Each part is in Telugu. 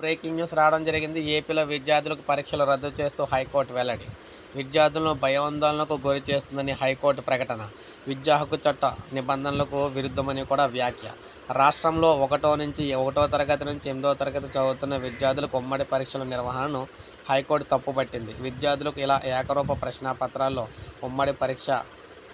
బ్రేకింగ్ న్యూస్ రావడం జరిగింది. ఏపీలో విద్యార్థులకు పరీక్షలు రద్దు చేస్తూ హైకోర్టు వెల్లడి. విద్యార్థులను భయాందోళనకు గురి చేస్తుందని హైకోర్టు ప్రకటన. విద్యా హక్కు చట్ట నిబంధనలకు విరుద్ధమని కూడా వ్యాఖ్య. రాష్ట్రంలో ఒకటో నుంచి ఒకటో తరగతి నుంచి ఎనిమిదో తరగతి చదువుతున్న విద్యార్థులకు ఉమ్మడి పరీక్షల నిర్వహణను హైకోర్టు తప్పుపట్టింది. విద్యార్థులకు ఇలా ఏకరూప ప్రశ్నాపత్రాల్లో ఉమ్మడి పరీక్ష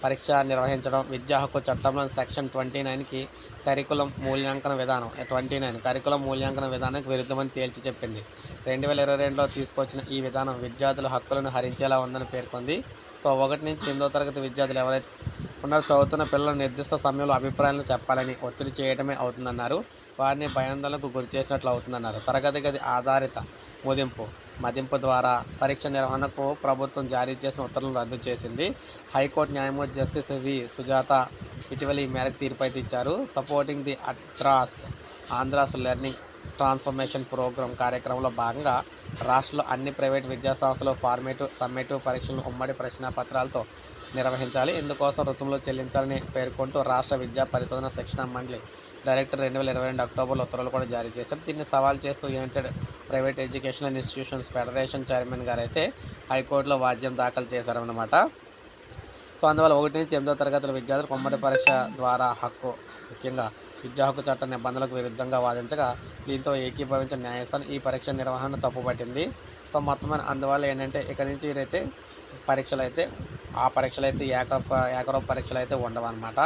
పరీక్ష నిర్వహించడం విద్యా హక్కు చట్టంలోని సెక్షన్ ట్వంటీ నైన్కి కరికులం మూల్యాంకన విధానం ట్వంటీ నైన్ కరికులం మూల్యాంకన విధానానికి విరుద్ధమని తేల్చి చెప్పింది. రెండు వేల ఇరవై రెండులో తీసుకొచ్చిన ఈ విధానం విద్యార్థుల హక్కులను హరించేలా ఉందని పేర్కొంది. సో ఒకటి నుంచి ఎనిమిదో తరగతి విద్యార్థులు ఎవరైతే పునర్చదువుతున్న చదువుతున్న పిల్లలు నిర్దిష్ట సమయంలో అభిప్రాయాలను చెప్పాలని ఒత్తిడి చేయడమే అవుతుందన్నారు. వారిని భయాందోళనకు గురి చేసినట్లు అవుతుందన్నారు. తరగతి గది ఆధారిత మదింపు మదింపు ద్వారా పరీక్ష నిర్వహణకు ప్రభుత్వం జారీ చేసిన ఉత్తర్వులను రద్దు చేసింది. హైకోర్టు న్యాయమూర్తి జస్టిస్ వి. సుజాత ఇటీవల ఈ మేరకు తీర్పు ఇచ్చారు. సపోర్టింగ్ ది అట్రాస్ ఆంధ్రాస్ లెర్నింగ్ ట్రాన్స్ఫర్మేషన్ ప్రోగ్రాం కార్యక్రమంలో భాగంగా రాష్ట్రంలో అన్ని ప్రైవేట్ విద్యాసంస్థలు ఫార్మేటివ్ సమ్మేటివ్ పరీక్షలను ఉమ్మడి ప్రశ్నాపత్రాలతో నిర్వహించాలి. ఇందుకోసం రుసుములు చెల్లించాలని పేర్కొంటూ రాష్ట్ర విద్యా పరిశోధన శిక్షణ మండలి డైరెక్టర్ రెండు వేల ఇరవై రెండు అక్టోబర్లో ఉత్తర్వులు కూడా జారీ చేశారు. దీన్ని సవాల్ చేస్తూ united private educational institutions federation chairman గారు అయితే హైకోర్టులో వాద్యం దాఖలు చేశారన్నమాట. సో అందువల్ల ఒకటి నుంచి ఎనిమిదో తరగతుల విద్యార్థులు ఉమ్మడి పరీక్ష ద్వారా హక్కు ముఖ్యంగా విద్యా హక్కు చట్ట నిబంధనలకు విరుద్ధంగా వాదించగా దీంతో ఏకీభవించిన న్యాయస్థానం ఈ పరీక్ష నిర్వహణ తప్పుపట్టింది. సో మొత్తం అందువల్ల ఏంటంటే ఇక నుంచి అయితే పరీక్షలు అయితే ఆ పరీక్షలు అయితే ఏకరూప ఏకరూప పరీక్షలు అయితే ఉండవన్నమాట.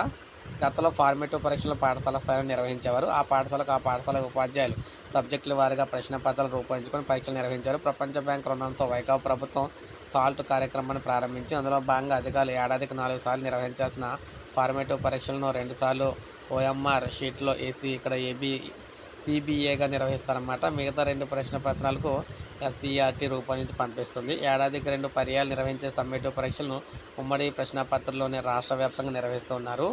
గతంలో ఫార్మేటివ్ పరీక్షలు పాఠశాల స్థాయిలో నిర్వహించేవారు. ఆ పాఠశాలకు ఆ పాఠశాల ఉపాధ్యాయులు సబ్జెక్టుల వారిగా ప్రశ్న పత్రాలు రూపొందించుకొని పరీక్షలు నిర్వహించారు ప్రపంచ బ్యాంక్ రుణంతో వైకాపు ప్రభుత్వం సాల్ట్ కార్యక్రమాన్ని ప్రారంభించి అందులో భాగంగా అధికారులు ఏడాదికి నాలుగు సార్లు నిర్వహించాల్సిన ఫార్మేటివ్ పరీక్షలను రెండుసార్లు ఓఎంఆర్ షీట్లో ఏసీ ఇక్కడ ఏబీ సిబిఏగా నిర్వహిస్తారన్నమాట. మిగతా రెండు ప్రశ్న పత్రాలకు ఎస్సీఆర్టీ రూపొందించి పంపిస్తుంది. ఏడాదికి రెండు పర్యాలు నిర్వహించే సమ్మేటివ్ పరీక్షలను ఉమ్మడి ప్రశ్నపత్రంలోనే రాష్ట్ర వ్యాప్తంగా నిర్వహిస్తున్నారు.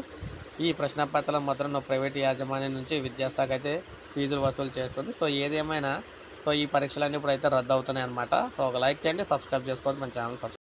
ఈ ప్రశ్నపత్రాల ముద్రను ప్రైవేట్ యాజమాన్యం నుంచి విద్యాశాఖ అయితే ఫీజులు వసూలు చేస్తుంది. సో ఏదేమైనా సో ఈ పరీక్షలన్నీ ఇప్పుడు అయితే రద్దు అవుతున్నాయి అనమాట సో ఒక లైక్ చేయండి సబ్స్క్రైబ్ చేసుకోండి మన ఛానల్ సబ్స్క్రైబ్